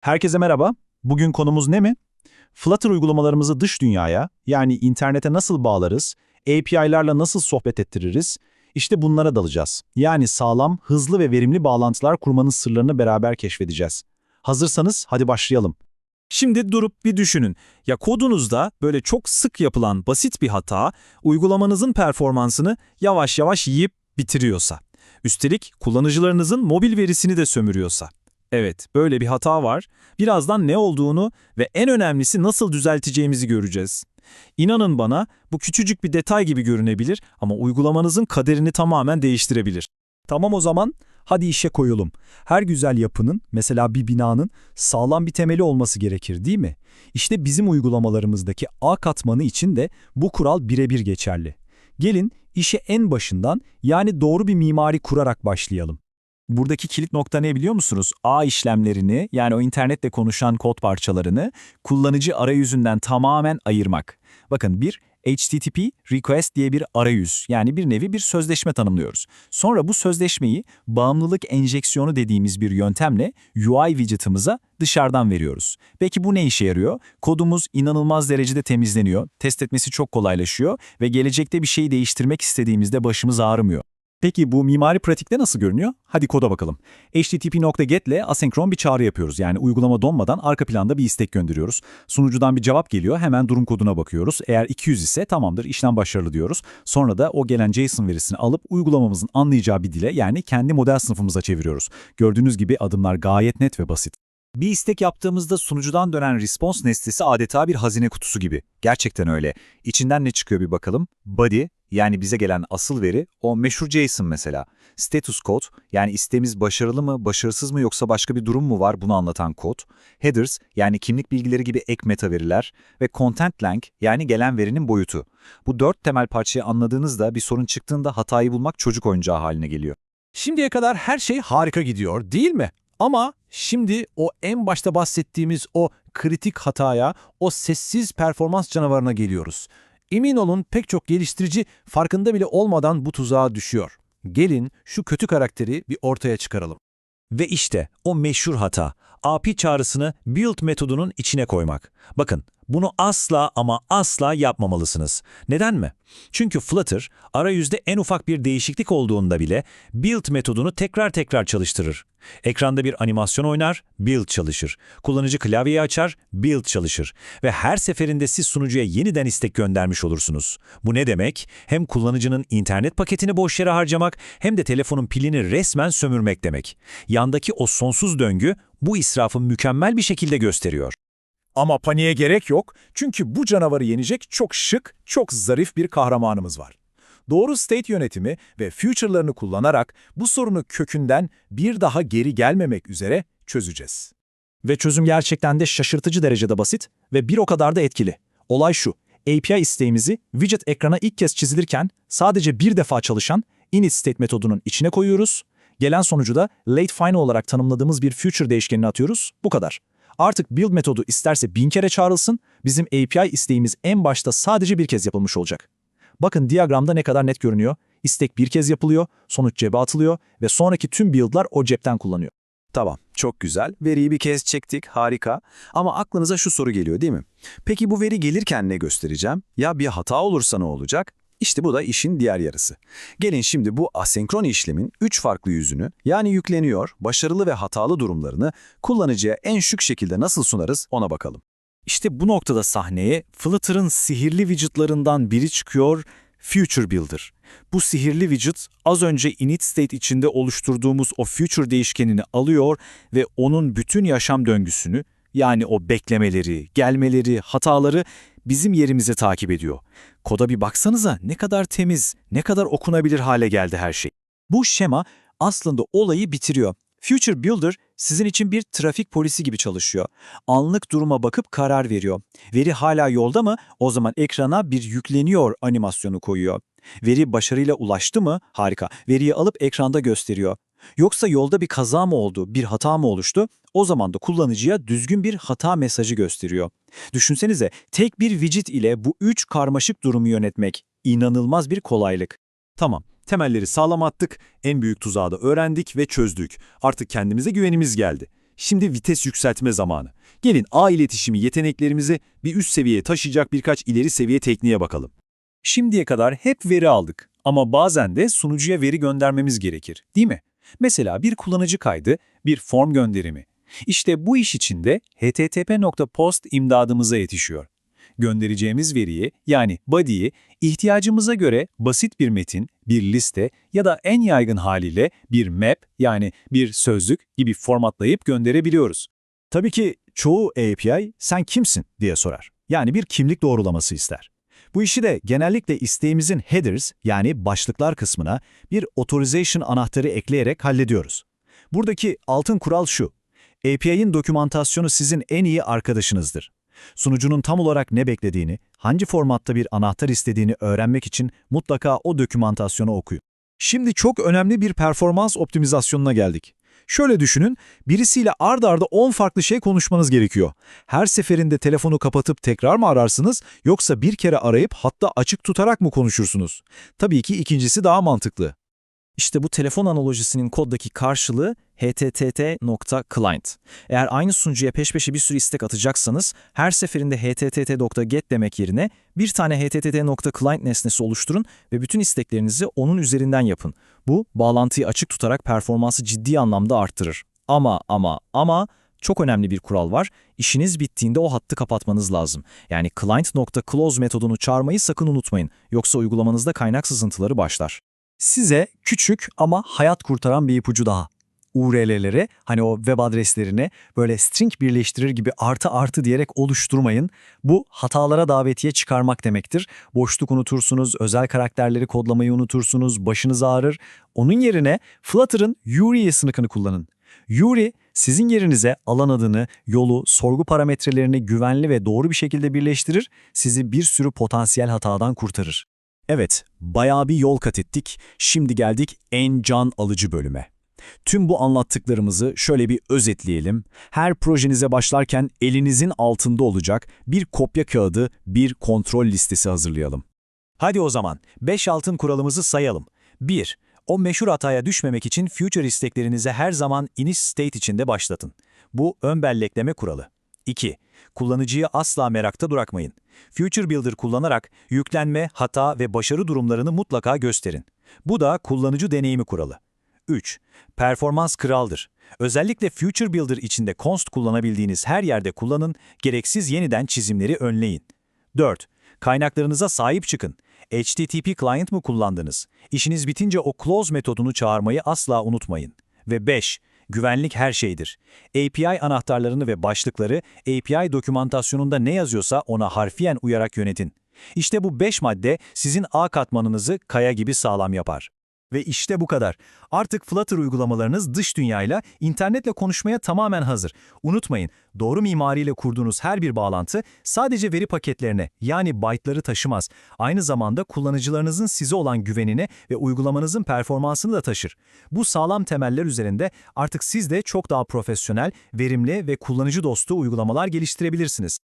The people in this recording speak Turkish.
Herkese merhaba. Bugün konumuz ne mi? Flutter uygulamalarımızı dış dünyaya, yani internete nasıl bağlarız, API'larla nasıl sohbet ettiririz, işte bunlara dalacağız. Yani sağlam, hızlı ve verimli bağlantılar kurmanın sırlarını beraber keşfedeceğiz. Hazırsanız hadi başlayalım. Şimdi durup bir düşünün. Ya kodunuzda böyle çok sık yapılan basit bir hata uygulamanızın performansını yavaş yavaş yiyip bitiriyorsa. Üstelik kullanıcılarınızın mobil verisini de sömürüyorsa. Evet, böyle bir hata var. Birazdan ne olduğunu ve en önemlisi nasıl düzelteceğimizi göreceğiz. İnanın bana bu küçücük bir detay gibi görünebilir ama uygulamanızın kaderini tamamen değiştirebilir. Tamam o zaman hadi işe koyulum. Her güzel yapının, mesela bir binanın sağlam bir temeli olması gerekir değil mi? İşte bizim uygulamalarımızdaki A katmanı için de bu kural birebir geçerli. Gelin işe en başından yani doğru bir mimari kurarak başlayalım. Buradaki kilit nokta ne biliyor musunuz? A işlemlerini yani o internetle konuşan kod parçalarını kullanıcı arayüzünden tamamen ayırmak. Bakın bir HTTP request diye bir arayüz yani bir nevi bir sözleşme tanımlıyoruz. Sonra bu sözleşmeyi bağımlılık enjeksiyonu dediğimiz bir yöntemle UI widget'ımıza dışarıdan veriyoruz. Peki bu ne işe yarıyor? Kodumuz inanılmaz derecede temizleniyor, test etmesi çok kolaylaşıyor ve gelecekte bir şeyi değiştirmek istediğimizde başımız ağrımıyor. Peki bu mimari pratikte nasıl görünüyor? Hadi koda bakalım. http.get ile asenkron bir çağrı yapıyoruz. Yani uygulama donmadan arka planda bir istek gönderiyoruz. Sunucudan bir cevap geliyor. Hemen durum koduna bakıyoruz. Eğer 200 ise tamamdır işlem başarılı diyoruz. Sonra da o gelen JSON verisini alıp uygulamamızın anlayacağı bir dile yani kendi model sınıfımıza çeviriyoruz. Gördüğünüz gibi adımlar gayet net ve basit. Bir istek yaptığımızda sunucudan dönen response nesnesi adeta bir hazine kutusu gibi. Gerçekten öyle. İçinden ne çıkıyor bir bakalım. Body yani bize gelen asıl veri o meşhur JSON mesela. Status code yani isteğimiz başarılı mı, başarısız mı yoksa başka bir durum mu var bunu anlatan kod. Headers yani kimlik bilgileri gibi ek meta veriler ve content length yani gelen verinin boyutu. Bu dört temel parçayı anladığınızda bir sorun çıktığında hatayı bulmak çocuk oyuncağı haline geliyor. Şimdiye kadar her şey harika gidiyor değil mi? Ama şimdi o en başta bahsettiğimiz o kritik hataya, o sessiz performans canavarına geliyoruz. Emin olun pek çok geliştirici farkında bile olmadan bu tuzağa düşüyor. Gelin şu kötü karakteri bir ortaya çıkaralım. Ve işte o meşhur hata, API çağrısını build metodunun içine koymak. Bakın, bunu asla ama asla yapmamalısınız. Neden mi? Çünkü Flutter, arayüzde en ufak bir değişiklik olduğunda bile build metodunu tekrar tekrar çalıştırır. Ekranda bir animasyon oynar, build çalışır. Kullanıcı klavyeyi açar, build çalışır. Ve her seferinde siz sunucuya yeniden istek göndermiş olursunuz. Bu ne demek? Hem kullanıcının internet paketini boş yere harcamak hem de telefonun pilini resmen sömürmek demek. Yandaki o sonsuz döngü bu israfı mükemmel bir şekilde gösteriyor. Ama paniğe gerek yok çünkü bu canavarı yenecek çok şık, çok zarif bir kahramanımız var. Doğru state yönetimi ve future'larını kullanarak bu sorunu kökünden bir daha geri gelmemek üzere çözeceğiz. Ve çözüm gerçekten de şaşırtıcı derecede basit ve bir o kadar da etkili. Olay şu, API isteğimizi widget ekrana ilk kez çizilirken sadece bir defa çalışan init state metodunun içine koyuyoruz. Gelen sonucu da late final olarak tanımladığımız bir future değişkenine atıyoruz. Bu kadar. Artık build metodu isterse bin kere çağrılsın, bizim API isteğimiz en başta sadece bir kez yapılmış olacak. Bakın diyagramda ne kadar net görünüyor. İstek bir kez yapılıyor, sonuç cebe atılıyor ve sonraki tüm build'lar o cepten kullanıyor. Tamam, çok güzel. Veriyi bir kez çektik, harika. Ama aklınıza şu soru geliyor değil mi? Peki bu veri gelirken ne göstereceğim? Ya bir hata olursa ne olacak? İşte bu da işin diğer yarısı. Gelin şimdi bu asenkron işlemin üç farklı yüzünü, yani yükleniyor, başarılı ve hatalı durumlarını kullanıcıya en şık şekilde nasıl sunarız ona bakalım. İşte bu noktada sahneye Flutter'ın sihirli widgetlarından biri çıkıyor, Future Builder. Bu sihirli widget az önce init state içinde oluşturduğumuz o future değişkenini alıyor ve onun bütün yaşam döngüsünü yani o beklemeleri, gelmeleri, hataları bizim yerimize takip ediyor. Koda bir baksanıza ne kadar temiz, ne kadar okunabilir hale geldi her şey. Bu şema aslında olayı bitiriyor. Future Builder sizin için bir trafik polisi gibi çalışıyor. Anlık duruma bakıp karar veriyor. Veri hala yolda mı? O zaman ekrana bir yükleniyor animasyonu koyuyor. Veri başarıyla ulaştı mı? Harika. Veriyi alıp ekranda gösteriyor. Yoksa yolda bir kaza mı oldu, bir hata mı oluştu? O zaman da kullanıcıya düzgün bir hata mesajı gösteriyor. Düşünsenize tek bir widget ile bu üç karmaşık durumu yönetmek inanılmaz bir kolaylık. Tamam, temelleri sağlam attık, en büyük tuzağı da öğrendik ve çözdük. Artık kendimize güvenimiz geldi. Şimdi vites yükseltme zamanı. Gelin ağ iletişimi yeteneklerimizi bir üst seviyeye taşıyacak birkaç ileri seviye tekniğe bakalım. Şimdiye kadar hep veri aldık ama bazen de sunucuya veri göndermemiz gerekir, değil mi? Mesela bir kullanıcı kaydı, bir form gönderimi. İşte bu iş için de http.post imdadımıza yetişiyor. Göndereceğimiz veriyi yani body'yi ihtiyacımıza göre basit bir metin, bir liste ya da en yaygın haliyle bir map yani bir sözlük gibi formatlayıp gönderebiliyoruz. Tabii ki çoğu API sen kimsin diye sorar. Yani bir kimlik doğrulaması ister. Bu işi de genellikle isteğimizin headers yani başlıklar kısmına bir authorization anahtarı ekleyerek hallediyoruz. Buradaki altın kural şu. API'nin dokümantasyonu sizin en iyi arkadaşınızdır. Sunucunun tam olarak ne beklediğini, hangi formatta bir anahtar istediğini öğrenmek için mutlaka o dokümantasyonu okuyun. Şimdi çok önemli bir performans optimizasyonuna geldik. Şöyle düşünün, birisiyle ard arda 10 farklı şey konuşmanız gerekiyor. Her seferinde telefonu kapatıp tekrar mı ararsınız yoksa bir kere arayıp hatta açık tutarak mı konuşursunuz? Tabii ki ikincisi daha mantıklı. İşte bu telefon analojisinin koddaki karşılığı http.client. Eğer aynı sunucuya peş peşe bir sürü istek atacaksanız her seferinde http.get demek yerine bir tane http.client nesnesi oluşturun ve bütün isteklerinizi onun üzerinden yapın. Bu bağlantıyı açık tutarak performansı ciddi anlamda arttırır. Ama ama ama çok önemli bir kural var. İşiniz bittiğinde o hattı kapatmanız lazım. Yani client.close metodunu çağırmayı sakın unutmayın. Yoksa uygulamanızda kaynak sızıntıları başlar. Size küçük ama hayat kurtaran bir ipucu daha. URL'leri hani o web adreslerine böyle string birleştirir gibi artı artı diyerek oluşturmayın. Bu hatalara davetiye çıkarmak demektir. Boşluk unutursunuz, özel karakterleri kodlamayı unutursunuz, başınız ağrır. Onun yerine Flutter'ın URI sınıfını kullanın. URI sizin yerinize alan adını, yolu, sorgu parametrelerini güvenli ve doğru bir şekilde birleştirir, sizi bir sürü potansiyel hatadan kurtarır. Evet, bayağı bir yol kat ettik. Şimdi geldik en can alıcı bölüme. Tüm bu anlattıklarımızı şöyle bir özetleyelim. Her projenize başlarken elinizin altında olacak bir kopya kağıdı, bir kontrol listesi hazırlayalım. Hadi o zaman 5 altın kuralımızı sayalım. 1. O meşhur hataya düşmemek için future isteklerinizi her zaman iniş state içinde başlatın. Bu ön bellekleme kuralı. 2. Kullanıcıyı asla merakta bırakmayın. Future Builder kullanarak yüklenme, hata ve başarı durumlarını mutlaka gösterin. Bu da kullanıcı deneyimi kuralı. 3. Performans kraldır. Özellikle Future Builder içinde const kullanabildiğiniz her yerde kullanın, gereksiz yeniden çizimleri önleyin. 4. Kaynaklarınıza sahip çıkın. HTTP client mı kullandınız? İşiniz bitince o close metodunu çağırmayı asla unutmayın. Ve 5. Güvenlik her şeydir. API anahtarlarını ve başlıkları API dokümantasyonunda ne yazıyorsa ona harfiyen uyarak yönetin. İşte bu 5 madde sizin ağ katmanınızı kaya gibi sağlam yapar. Ve işte bu kadar. Artık Flutter uygulamalarınız dış dünyayla, internetle konuşmaya tamamen hazır. Unutmayın, doğru mimariyle kurduğunuz her bir bağlantı sadece veri paketlerine yani byte'ları taşımaz. Aynı zamanda kullanıcılarınızın size olan güvenine ve uygulamanızın performansını da taşır. Bu sağlam temeller üzerinde artık siz de çok daha profesyonel, verimli ve kullanıcı dostu uygulamalar geliştirebilirsiniz.